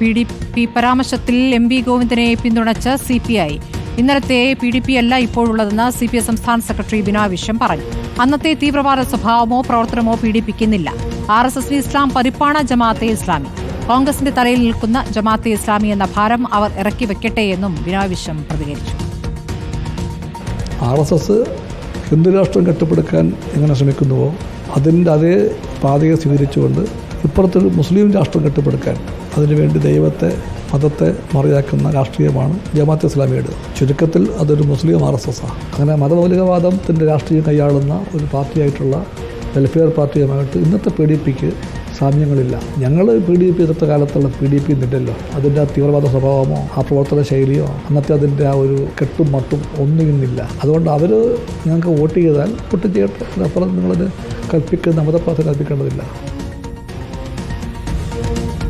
P D P പരാമർശത്തിൽ M V ഗോവിന്ദനെ പിന്തുണച്ച സി പി ഐ. ഇന്നലത്തെ പി ഡി പി അല്ല ഇപ്പോഴുള്ളതെന്ന് സി പി ഐ സംസ്ഥാന സെക്രട്ടറി ബിനാവിശ്യം പറഞ്ഞു. അന്നത്തെ തീവ്രവാദ സ്വഭാവമോ പ്രവർത്തനമോ പീഡിപ്പിക്കുന്നില്ല ആർ എസ് എസ് ഇസ്ലാം പരിപ്പാണ ജമാഅത്തെ ഇസ്ലാമി. കോൺഗ്രസിന്റെ തലയിൽ നിൽക്കുന്ന ജമാഅത്തെ ഇസ്ലാമി എന്ന ഭാരം അവർ ഇറക്കി വെക്കട്ടെ എന്നും ബിനാവിശ്യം പ്രതികരിച്ചു. ആർ എസ് എസ് ഹിന്ദുരാഷ്ട്രം കെട്ടിപ്പടുക്കാൻ എങ്ങനെ ശ്രമിക്കുന്നുവോ അതിന്റെ അതേ പാതയെ സ്വീകരിച്ചുകൊണ്ട് ഇപ്പുറത്തൊരു മുസ്ലിം രാഷ്ട്രം കെട്ടിപ്പടുക്കാൻ അതിനുവേണ്ടി ദൈവത്തെ മതത്തെ മറിയാക്കുന്ന രാഷ്ട്രീയമാണ് ജമാഅത്ത് ഇസ്ലാമിയുടെ ചുരുക്കത്തിൽ അതൊരു മുസ്ലിം ആർ എസ് എസ് ആണ്. അങ്ങനെ മതമൗലികവാദത്തിന്റെ രാഷ്ട്രീയം കൈയാളുന്ന ഒരു പാർട്ടിയായിട്ടുള്ള വെൽഫെയർ പാർട്ടിയുമായിട്ട് ഇന്നത്തെ പി ഡി പിക്ക് സാമ്യങ്ങളില്ല. ഞങ്ങൾ പി ഡി പി എതിർത്ത കാലത്തുള്ള പി ഡി പി നിന്നില്ലല്ലോ അതിന്റെ ആ തീവ്രവാദ സ്വഭാവമോ ആ പ്രവർത്തന ശൈലിയോ അന്നത്തെ അതിന്റെ ആ ഒരു കെട്ടും മട്ടും ഒന്നും ഇന്നില്ല. അതുകൊണ്ട് അവർ ഞങ്ങൾക്ക് വോട്ട് ചെയ്താൽ വോട്ട് ചെയ്യട്ടെ അതിനപ്പുറം നിങ്ങളത് കൽപ്പിക്കുന്ന മതപ്രാർത്ഥന കൽപ്പിക്കേണ്ടതില്ല.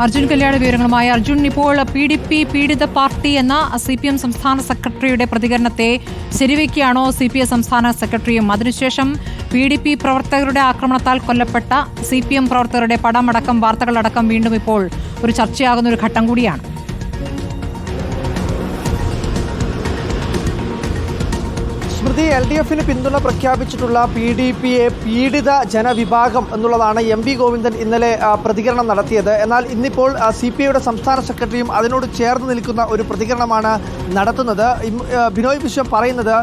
അർജുൻ കല്യാണ വിവരങ്ങളുമായി അർജുൻ. ഇപ്പോൾ പി ഡി പി പീഡിത പാർട്ടി എന്ന സി പി എം സംസ്ഥാന സെക്രട്ടറിയുടെ പ്രതികരണത്തെ ശരിവയ്ക്കുകയാണോ സി പി എം സംസ്ഥാന സെക്രട്ടറിയും? അതിനുശേഷം പി ഡി പി പ്രവർത്തകരുടെ ആക്രമണത്താൽ കൊല്ലപ്പെട്ട സി പി എം പ്രവർത്തകരുടെ പടമടക്കം വാർത്തകളടക്കം വീണ്ടും ഇപ്പോൾ ഒരു ചർച്ചയാകുന്ന ഒരു ഘട്ടം കൂടിയാണ്. സ്മൃതി എൽ ഡി എഫിന് പിന്തുണ പ്രഖ്യാപിച്ചിട്ടുള്ള പി ഡി പി എ പീഡിത ജനവിഭാഗം എന്നുള്ളതാണ് എം വി ഗോവിന്ദൻ ഇന്നലെ പ്രതികരണം നടത്തിയത്. എന്നാൽ ഇന്നിപ്പോൾ സി പി ഐയുടെ സംസ്ഥാന സെക്രട്ടറിയും അതിനോട് ചേർന്ന് നിൽക്കുന്ന ഒരു പ്രതികരണമാണ് നടത്തുന്നത്. ബിനോയ് വിശ്വം പറയുന്നത്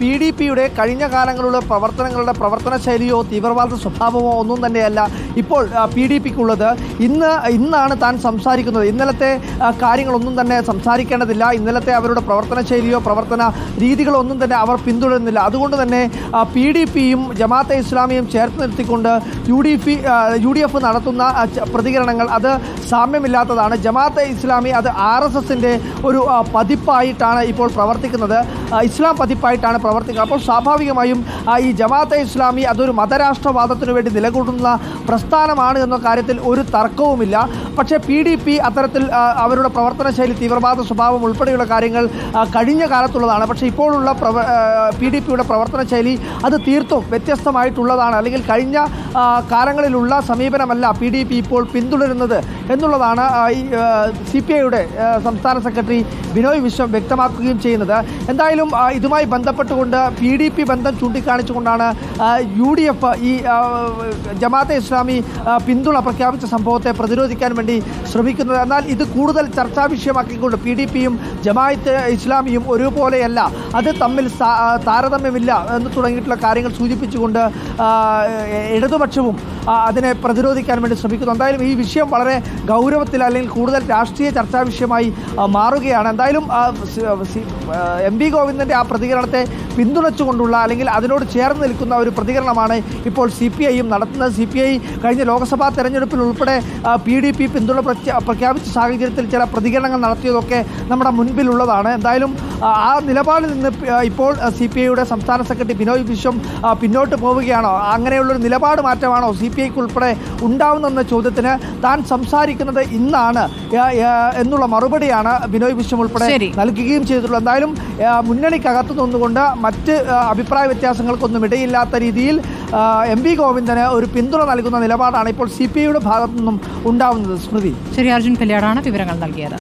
പി ഡി പിയുടെ കഴിഞ്ഞ കാലങ്ങളിലുള്ള പ്രവർത്തനങ്ങളുടെ പ്രവർത്തന ശൈലിയോ തീവ്രവാദ സ്വഭാവമോ ഒന്നും തന്നെയല്ല. ഇപ്പോൾ പി ഡി പിക്കുള്ളത് ഇന്ന് ഇന്നാണ് താൻ സംസാരിക്കുന്നത്. ഇന്നലത്തെ കാര്യങ്ങളൊന്നും തന്നെ സംസാരിക്കേണ്ടതില്ല. ഇന്നലത്തെ അവരുടെ പ്രവർത്തന ശൈലിയോ പ്രവർത്തന രീതികളോ ഒന്നും തന്നെ അവർ പിന്തുടരുന്നില്ല അതുകൊണ്ട് തന്നെ പി ഡി പിയും ജമാഅത്തെ ഇസ്ലാമിയും ചേർത്ത് നിർത്തിക്കൊണ്ട് U D P U D F നടത്തുന്ന പ്രതികരണങ്ങൾ അത് സാമ്യമില്ലാത്തതാണ്. ജമാഅത്തെ ഇസ്ലാമി അത് ആർ എസ് എസിന്റെ ഒരു പതിപ്പായിട്ടാണ് ഇപ്പോൾ പ്രവർത്തിക്കുന്നത്. ഇസ്ലാം പതിപ്പായിട്ടാണ് പ്രവർത്തിക്കുന്നത്. അപ്പോൾ സ്വാഭാവികമായും ഈ ജമാഅത്തെ ഇസ്ലാമി അതൊരു മതരാഷ്ട്രവാദത്തിനു വേണ്ടി നിലകൊള്ളുന്ന പ്രസ്ഥാനമാണ് എന്ന കാര്യത്തിൽ ഒരു തർക്കവുമില്ല. പക്ഷേ പി ഡി പി അത്തരത്തിൽ അവരുടെ പ്രവർത്തനശൈലി തീവ്രവാദ സ്വഭാവം ഉൾപ്പെടെയുള്ള കാര്യങ്ങൾ കഴിഞ്ഞ കാലത്തുള്ളതാണ്. പക്ഷേ ഇപ്പോഴുള്ള പ്രവ പി ഡി പിയുടെ പ്രവർത്തന ശൈലി അത് തീർത്തും വ്യത്യസ്തമായിട്ടുള്ളതാണ്. അല്ലെങ്കിൽ കഴിഞ്ഞ കാലങ്ങളിലുള്ള സമീപനമല്ല പി ഡി പി ഇപ്പോൾ പിന്തുടരുന്നത് എന്നുള്ളതാണ് ഈ സി പി ഐയുടെ സംസ്ഥാന സെക്രട്ടറി ബിനോയ് വിശ്വം വ്യക്തമാക്കുകയും ചെയ്യുന്നത്. എന്തായാലും ഇതുമായി ബന്ധപ്പെട്ടുകൊണ്ട് പി ഡി പി ബന്ധം ചൂണ്ടിക്കാണിച്ചുകൊണ്ടാണ് യു ഡി എഫ് ഈ ജമാഅത്തെ ഇസ്ലാമി പിന്തുണ പ്രഖ്യാപിച്ച സംഭവത്തെ പ്രതിരോധിക്കാൻ വേണ്ടി ശ്രമിക്കുന്നത്. എന്നാൽ ഇത് കൂടുതൽ ചർച്ചാ വിഷയമാക്കിക്കൊണ്ട് പി ഡി പിയും ജമാഅത്ത് ഇസ്ലാമിയും ഒരുപോലെയല്ല. അത് തമ്മിൽ താരതമ്യമില്ല എന്ന് തുടങ്ങിയിട്ടുള്ള കാര്യങ്ങൾ സൂചിപ്പിച്ചുകൊണ്ട് ആ, ഇടതുപക്ഷവും ആ, അതിനെ പ്രതിരോധിക്കാൻ വേണ്ടി ശ്രമിക്കുന്നു. എന്തായാലും ഈ വിഷയം വളരെ ഗൗരവത്തിൽ അല്ലെങ്കിൽ കൂടുതൽ രാഷ്ട്രീയ ചർച്ചാ വിഷയമായി മാറുകയാണ്. എന്തായാലും എം വി ഗോവിന്ദന്റെ ആ പ്രതികരണത്തെ പിന്തുണച്ചുകൊണ്ടുള്ള അല്ലെങ്കിൽ അതിനോട് ചേർന്ന് നിൽക്കുന്ന ഒരു പ്രതികരണമാണ് ഇപ്പോൾ സി പി ഐയും നടത്തുന്നത്. സി പി ഐ കഴിഞ്ഞ ലോക്സഭാ തെരഞ്ഞെടുപ്പിൽ ഉൾപ്പെടെ പി ഡി പി പിന്തുണ പ്രഖ്യാപിച്ച സാഹചര്യത്തിൽ ചില പ്രതികരണങ്ങൾ നടത്തിയതൊക്കെ നമ്മുടെ മുൻപിലുള്ളതാണ്. എന്തായാലും ആ നിലപാടിൽ നിന്ന് ഇപ്പോൾ സി പി ഐയുടെ സംസ്ഥാന സെക്രട്ടറി ബിനോയ് വിശ്വം പിന്നോട്ട് പോവുകയാണോ? അങ്ങനെയുള്ളൊരു നിലപാട് മാറ്റമാണോ സി പി ഐക്ക് ഉൾപ്പെടെ ഉണ്ടാവുന്നെന്ന ചോദ്യത്തിന് താൻ സംസാരിക്കുന്നത് ഇന്നാണ്. എന്നുള്ള മറുപടിയാണ് ബിനോയ് വിശ്വം ഉൾപ്പെടെ. നൽകുകയും ചെയ്തിട്ടുള്ളത്. എന്തായാലും മുന്നണിക്കകത്ത് നിന്നുകൊണ്ട് മറ്റ് അഭിപ്രായ വ്യത്യാസങ്ങൾക്കൊന്നും ഇടയില്ലാത്ത രീതിയിൽ എം വി ഗോവിന്ദന് ഒരു പിന്തുണ നൽകുന്ന നിലപാടാണ് ഇപ്പോൾ സി പി ഐയുടെ ഭാഗത്തു നിന്നും ഉണ്ടാവുന്നത്. സ്മൃതി. ശരി അർജുൻ കല്യാണാണ് വിവരങ്ങൾ നൽകിയത്.